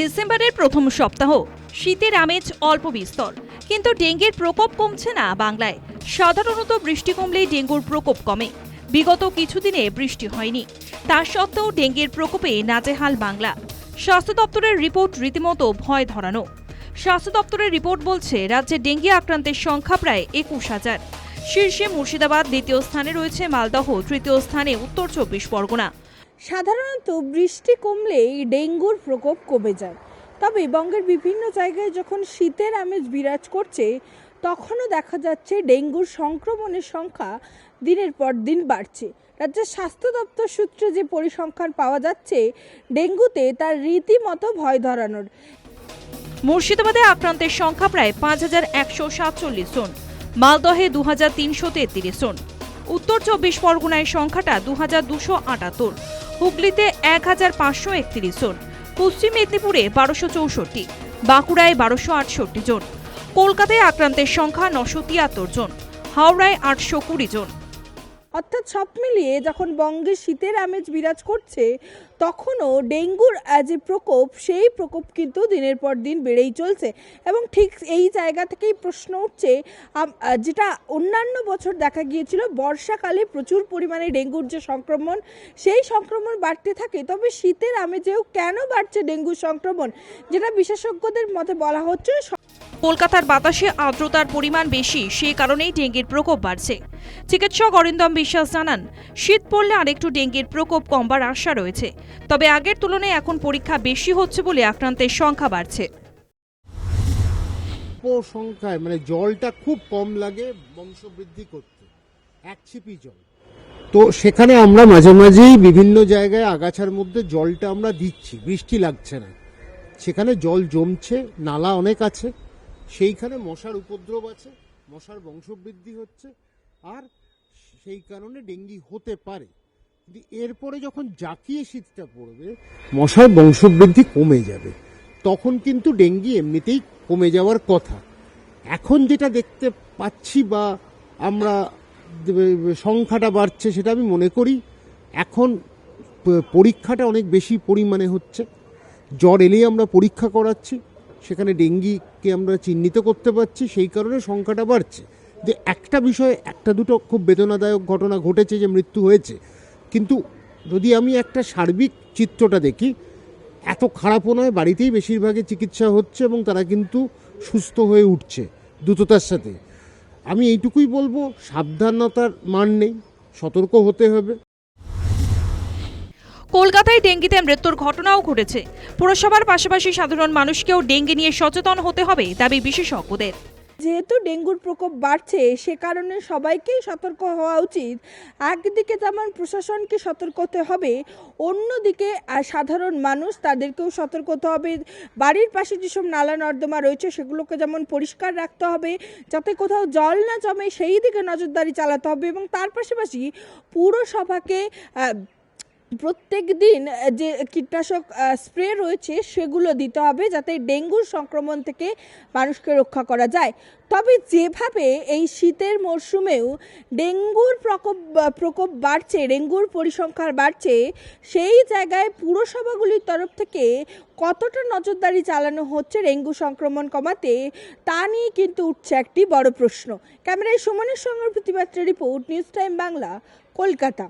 ডিসেম্বরের প্রথম সপ্তাহ। শীতের আমেজ অল্প বিস্তর। কিন্তু ডেঙ্গির প্রকোপ কমছে না বাংলায়। সাধারণত বৃষ্টি কমলেই ডেঙ্গুর প্রকোপ কমে। বিগত কিছুদিনে বৃষ্টি হয়নি। তা সত্ত্বেও ডেঙ্গির প্রকোপে নাজেহাল বাংলা। স্বাস্থ্য দপ্তরের রিপোর্ট রীতিমতো ভয় ধরানো। স্বাস্থ্য দপ্তরের রিপোর্ট বলছে, রাজ্যে ডেঙ্গি আক্রান্তের সংখ্যা প্রায় একুশ হাজার। শীর্ষে মুর্শিদাবাদ দ্বিতীয় স্থানে রয়েছে মালদহ, তৃতীয় স্থানে উত্তর চব্বিশ পরগনা। সাধারণত বৃষ্টি কমলেই ডেঙ্গুর প্রকোপ কমে যায়। তবে বঙ্গের বিভিন্ন জায়গায় যখন শীতের আমেজ বিরাজ করছে, তখনও দেখা যাচ্ছে ডেঙ্গুর সংক্রমণের সংখ্যা দিনের পর দিন বাড়ছে। রাজ্যের স্বাস্থ্য দপ্তর সূত্রে যে পরিসংখ্যান পাওয়া যাচ্ছে, ডেঙ্গুতে তার রীতিমতো ভয় ধরানোর। মুর্শিদাবাদে আক্রান্তের সংখ্যা প্রায় পাঁচ হাজার একশো সাতচল্লিশ জন। মালদহে দু হাজার তিনশো তেত্রিশ জন। উত্তর চব্বিশ পরগনায় সংখ্যাটা দু হাজার দুশো আটাত্তর। হুগলিতে এক হাজার পাঁচশো একত্রিশ জন, পশ্চিম মেদিনীপুরে বারোশো চৌষট্টি, বাঁকুড়ায় বারোশো আটষট্টি জন, কলকাতায় আক্রান্তের সংখ্যা নশো তিয়াত্তর জন, হাওড়ায় আটশো কুড়ি জন অর্থাৎ সব মিলিয়ে যখন বঙ্গে শীতের আমেজ বিরাজ করছে, তখনও ডেঙ্গুর যে প্রকোপ, সেই প্রকোপ কিন্তু দিনের পর দিন বেড়েই চলছে। এবং ঠিক এই জায়গা থেকেই প্রশ্ন উঠছে যেটা অন্যান্য বছর দেখা গিয়েছিল, বর্ষাকালে প্রচুর পরিমাণে ডেঙ্গুর যে সংক্রমণ, সেই সংক্রমণ বাড়তে থাকে। তবে শীতের আমেজেও কেন বাড়ছে ডেঙ্গুর সংক্রমণ, যেটা বিশেষজ্ঞদের মতে বলা হচ্ছে কলকাতার বাতাসে আর্দ্রতার পরিমাণ বেশি সেই কারণেই ডেঙ্গির প্রকোপ বাড়ছে। চিকিৎসক অরিন্দম বিশ্বাস জানান, শীত পড়লে আরেকটু ডেঙ্গির প্রকোপ কমবার আশা রয়েছে। তবে আগের তুলনায় এখন পরীক্ষা বেশি হচ্ছে বলে আক্রান্তের সংখ্যা বাড়ছে। সংখ্যায় মানে জলটা খুব কম লাগে বংশবৃদ্ধি করতে। এক ছিপি জল। তো সেখানে আমরা মাঝে মাঝেই বিভিন্ন জায়গায় আগাছার মধ্যে জলটা আমরা দিচ্ছি, বৃষ্টি লাগছে না। সেখানে জল জমছে, নালা অনেক আছে। সেইখানে মশার উপদ্রব আছে, মশার বংশবৃদ্ধি হচ্ছে, আর সেই কারণে ডেঙ্গি হতে পারে। কিন্তু এরপরে যখন জাকিয়ে শীতটা পড়বে, মশার বংশবৃদ্ধি কমে যাবে। তখন কিন্তু ডেঙ্গি এমনিতেই কমে যাওয়ার কথা। এখন যেটা দেখতে পাচ্ছি বা আমরা সংখ্যাটা বাড়ছে সেটা আমি মনে করি, এখন পরীক্ষাটা অনেক বেশি পরিমাণে হচ্ছে। জ্বর এলেই আমরা পরীক্ষা করাচ্ছি। সেখানে ডেঙ্গিকে আমরা চিহ্নিত করতে পারছি, সেই কারণে সংখ্যাটা বাড়ছে। যে একটা বিষয়ে একটা দুটো খুব বেদনাদায়ক ঘটনা ঘটেছে যে মৃত্যু হয়েছে, কিন্তু যদি আমি একটা সার্বিক চিত্রটা দেখি, এত খারাপও নয়, বাড়িতেই বেশিরভাগই চিকিৎসা হচ্ছে এবং তারা কিন্তু সুস্থ হয়ে উঠছে দ্রুততার সাথে। আমি এইটুকুই বলব, সাবধানতার মান নেই, সতর্ক হতে হবে। কলকাতায় ডেঙ্গিতে মৃত্যুর ঘটনাও ঘটেছে। পুরসভার পাশাপাশি সাধারণ মানুষকেও ডেঙ্গি নিয়ে সচেতন হতে হবে দাবি বিশেষজ্ঞদের। যেহেতু ডেঙ্গুর প্রকোপ বাড়ছে, সে কারণে সবাইকেই সতর্ক হওয়া উচিত। একদিকে যেমন প্রশাসনকে সতর্ক হতে হবে, অন্যদিকে সাধারণ মানুষ তাদেরকেও সতর্ক হতে হবে। বাড়ির পাশে যেসব নালা নর্দমা রয়েছে, সেগুলোকে যেমন পরিষ্কার রাখতে হবে, যাতে কোথাও জল না জমে, সেই দিকে নজরদারি চালাতে হবে এবং তার পাশাপাশি পুরসভাকে প্রত্যেক দিন যে কীটনাশক স্প্রে রয়েছে, সেগুলো দিতে হবে যাতে ডেঙ্গুর সংক্রমণ থেকে মানুষকে রক্ষা করা যায়। তবে যেভাবে এই শীতের মরশুমেও ডেঙ্গুর প্রকোপ প্রকোপ বাড়ছে, ডেঙ্গুর পরিসংখ্যান বাড়ছে, সেই জায়গায় পুরসভাগুলির তরফ থেকে কতটা নজরদারি চালানো হচ্ছে ডেঙ্গু সংক্রমণ কমাতে, তা নিয়ে কিন্তু উঠছে একটি বড় প্রশ্ন। ক্যামেরায় সুমনের সঙ্গে প্রতিবাদ report, News Time Bangla, Kolkata.